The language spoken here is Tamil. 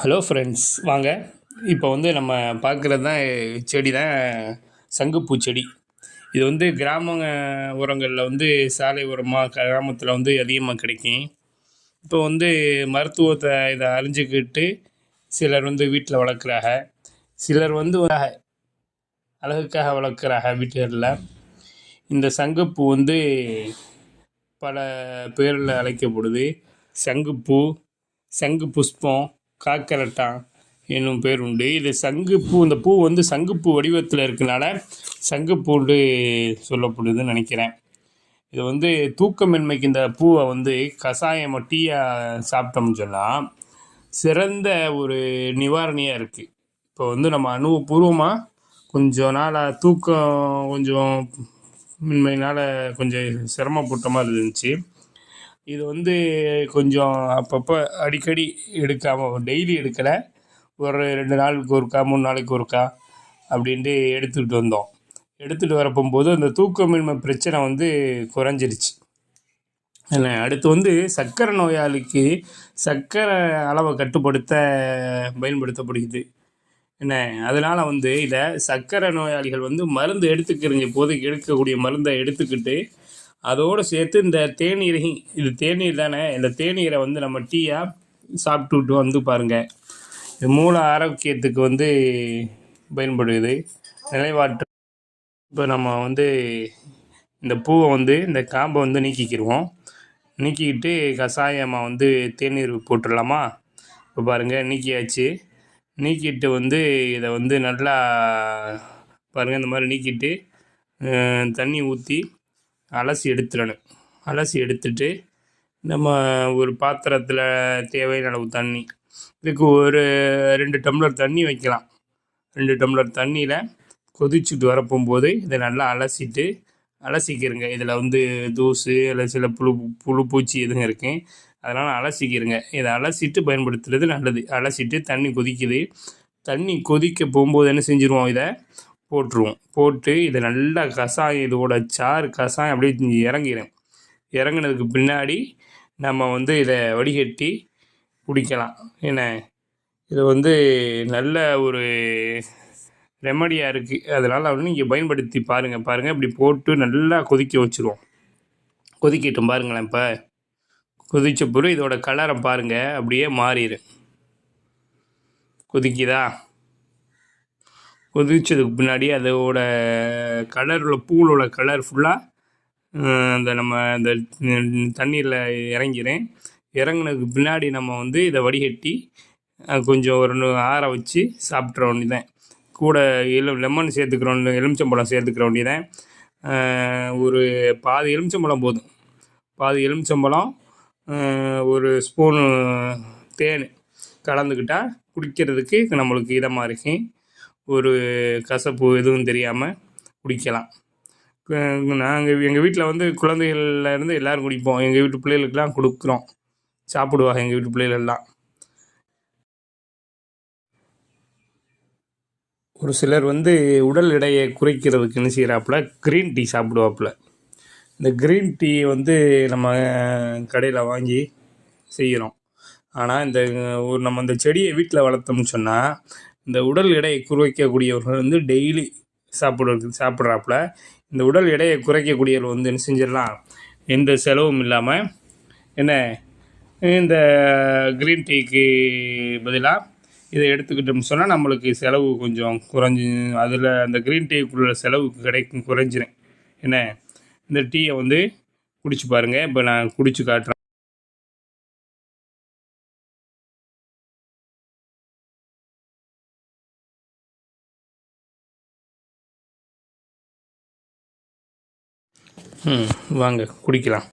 ஹலோ ஃப்ரெண்ட்ஸ் வாங்க. இப்போ வந்து நம்ம பார்க்குறது தான் செடி தான் சங்குப்பூ செடி. இது வந்து கிராம உரங்களில் வந்து சாலை உரமாக கிராமத்தில் வந்து அதிகமாக கிடைக்கும். இப்போ வந்து மருத்துவத்தை இதை அறிஞ்சிக்கிட்டு சிலர் வந்து வீட்டில் வளர்க்குறாங்க. சிலர் வந்து அழகுக்காக வளர்க்குறாங்க வீட்டுகளில். இந்த சங்குப்பூ வந்து பல பேரில் அழைக்கப்படுது. சங்குப்பூ சங்கு புஷ்பம் காக்கரட்டா என்னும் பேர் உண்டு. இது சங்குப்பூ இந்த பூ வந்து சங்குப்பூ வடிவத்தில் இருக்கனால சங்குப்பூண்டு சொல்லப்படுதுன்னு நினைக்கிறேன். இது வந்து தூக்கமின்மைக்கு இந்த பூவை வந்து கஷாயம் டீயாக சாப்பிட்டோம்னு சொன்னால் சிறந்த ஒரு நிவாரணியாக இருக்குது இப்போ வந்து நம்ம அனுபவபூர்வமாக கொஞ்சம் நாளாக தூக்கம் கொஞ்சம் மின்மையினால் கொஞ்சம் சிரமப்பட்ட மாதிரி இருந்துச்சு. இது வந்து கொஞ்சம் அப்பப்போ அடிக்கடி எடுக்காமல் டெய்லி எடுக்கலை. ஒரு ரெண்டு நாளுக்கு ஒருக்கா மூணு நாளைக்கு ஒருக்கா அப்படின்ட்டு எடுத்துக்கிட்டு வந்தோம். எடுத்துகிட்டு வரப்போகும்போது அந்த தூக்கமின்மை பிரச்சனை வந்து குறைஞ்சிருச்சு. என்ன அடுத்து வந்து சர்க்கரை நோயாளிக்கு சர்க்கரை அளவை கட்டுப்படுத்த பயன்படுத்தப்படுகிறது. என்ன அதனால் வந்து இதை சர்க்கரை நோயாளிகள் வந்து மருந்து எடுத்துக்கிறீங்க போது எடுக்கக்கூடிய மருந்தை எடுத்துக்கிட்டு அதோடு சேர்த்து இந்த தேநீரை இது தேநீர் தானே இந்த தேநீரை வந்து நம்ம டீயாக சாப்பிட்டுட்டு வந்து பாருங்கள் இது மூல ஆரோக்கியத்துக்கு வந்து பயன்படுது. நிலைவாற்று இப்போ நம்ம வந்து இந்த பூவை வந்து இந்த காம்பை வந்து நீக்கிக்கிடுவோம் நீக்கிக்கிட்டு கஷாயமாக வந்து தேநீர் போட்டுடலாமா? இப்போ பாருங்கள் நீக்கியாச்சு. நீக்கிட்டு வந்து இதை வந்து நல்லா பாருங்கள் இந்த மாதிரி நீக்கிட்டு தண்ணி ஊற்றி அலசி எடுத்துடணும். அலசி எடுத்துட்டு நம்ம ஒரு பாத்திரத்தில் தேவையான அளவு தண்ணி. இதுக்கு ஒரு ரெண்டு டம்ளர் தண்ணி வைக்கலாம். ரெண்டு டம்ளர் தண்ணியில் கொதிச்சுட்டு வரப்போகும்போது இதை நல்லா அலசிட்டு அலசிக்கிறங்க. இதில் வந்து தூசு இல்லை சில புழு புழு பூச்சி எதுவும் இருக்குது அதனால் அலசிக்கிறங்க. இதை அலசிட்டு பயன்படுத்துறது நல்லது. அலசிட்டு தண்ணி கொதிக்குது. தண்ணி கொதிக்க போகும்போது என்ன செஞ்சுருவோம் இதை? போட்டுருவோம். போட்டு இதை நல்லா கசாயம் இதோட சாறு கசாயம் அப்படியே இறங்கிடும் இறங்கினதுக்கு பின்னாடி நம்ம வந்து இதை வடிகட்டி குடிக்கலாம். என்ன? இது வந்து நல்ல ஒரு ரெமடியாக இருக்குது அதனால் வந்து நீங்கள் பயன்படுத்தி பாருங்கள் பாருங்கள் இப்படி போட்டு நல்லா கொதிக்க வச்சுருவோம். கொதிக்கட்டும் பாருங்களேன் இப்போ. கொதித்த பிறகு இதோட கலரை பாருங்கள் அப்படியே மாறிடு கொதிக்குதா? கொதிச்சதுக்கு பின்னாடி அதோட கலரில் பூவோட கலர் ஃபுல்லாக அந்த நம்ம அந்த தண்ணீரில் இறங்கிறேன். இறங்கினதுக்கு பின்னாடி நம்ம வந்து இதை வடிகட்டி கொஞ்சம் ஒரு ஆற வச்சு சாப்பிட்ற வேண்டியதான் கூட எலு லெமன் சேர்த்துக்கிறோம் எலுமிச்சம்பழம் சேர்த்துக்கிற வேண்டியதான் ஒரு பாதி எலுமிச்சம்பழம் போதும். பாதி எலுமிச்சம்பழம் ஒரு ஸ்பூனு தேன் கலந்துக்கிட்டால் குடிக்கிறதுக்கு நம்மளுக்கு இதமாக இருக்கும் ஒரு கசப்பு எதுவும் தெரியாமல் குடிக்கலாம். நாங்கள் எங்கள் வீட்டில் வந்து குழந்தைகள்ல இருந்து எல்லோரும் குடிப்போம். எங்கள் வீட்டு பிள்ளைகளுக்கெல்லாம் கொடுக்குறோம். சாப்பிடுவாங்க எங்கள் வீட்டு பிள்ளைகளெல்லாம் ஒரு சிலர் வந்து உடல் எடையை குறைக்கிறதுக்கு என்ன செய்கிறாப்புல க்ரீன் டீ சாப்பிடுவாப்புல. இந்த க்ரீன் டீ வந்து நம்ம கடையில் வாங்கி செய்கிறோம் ஆனால் இந்த ஒரு நம்ம இந்த செடியை வீட்டில் வளர்த்தோம்னு சொன்னால் இந்த உடல் எடையை குறைக்கக்கூடியவர்கள் வந்து டெய்லி சாப்பிட்றது சாப்பிட்றாப்புல. இந்த உடல் எடையை குறைக்கக்கூடியவர்கள் வந்து என்ன செஞ்சிடலாம்? எந்த செலவும் இல்லாமல் என்ன? இந்த க்ரீன் டீக்கு பதிலாக இதை எடுத்துக்கிட்டோம்னு சொன்னால் நம்மளுக்கு செலவு கொஞ்சம் குறைஞ்சி அதில் அந்த க்ரீன் டீக்குள்ள செலவு கிடைக்கும் குறைஞ்சிரும். என்ன? இந்த டீயை வந்து குடிச்சு பாருங்கள் இப்போ நான் குடிச்சு காட்டுறேன். ம் வாங்க குடிக்கலாம்.